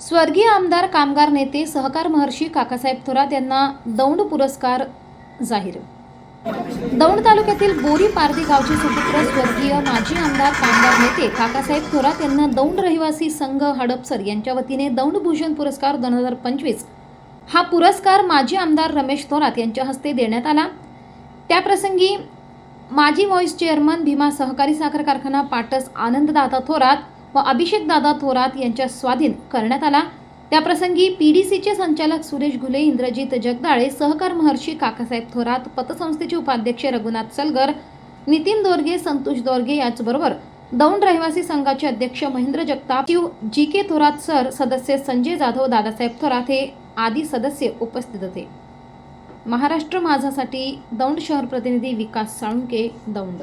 स्वर्गीय आमदार कामगार नेते सहकार महर्षी काकासाहेब थोरात यांना दौंड पुरस्कार जाहीर. दौंड तालुक्यातील बोरी पारधी गावचे सुपुत्र स्वर्गीय माजी आमदार कामगार नेते काकासाहेब थोरात यांना दौंड रहिवासी संघ हडपसर यांच्या वतीने दौंड भूषण पुरस्कार दोन हजार पंचवीस हा पुरस्कार माजी आमदार रमेश थोरात यांच्या हस्ते देण्यात आला. त्याप्रसंगी माजी व्हॉइस चेअरमन भीमा सहकारी साखर कारखाना पाटस आनंददादा थोरात व अभिषेकदादा थोरात यांच्या स्वाधीन करण्यात आला. त्याप्रसंगी पी डी सीचे संचालक सुरेश घुले इंद्रजित जगदाळे सहकार महर्षी काकासाहेब थोरात पतसंस्थेचे उपाध्यक्ष रघुनाथ सलगर नितीन दोरगे संतोष दोरगे याचबरोबर दौंड रहिवासी संघाचे अध्यक्ष Mahendra Jagtap Shiv G K Thorat sir सदस्य संजय जाधव दादासाहेब थोरात हे आदी सदस्य उपस्थित होते. महाराष्ट्र माझासाठी दौंड शहर प्रतिनिधी विकास साळुंके दौंड.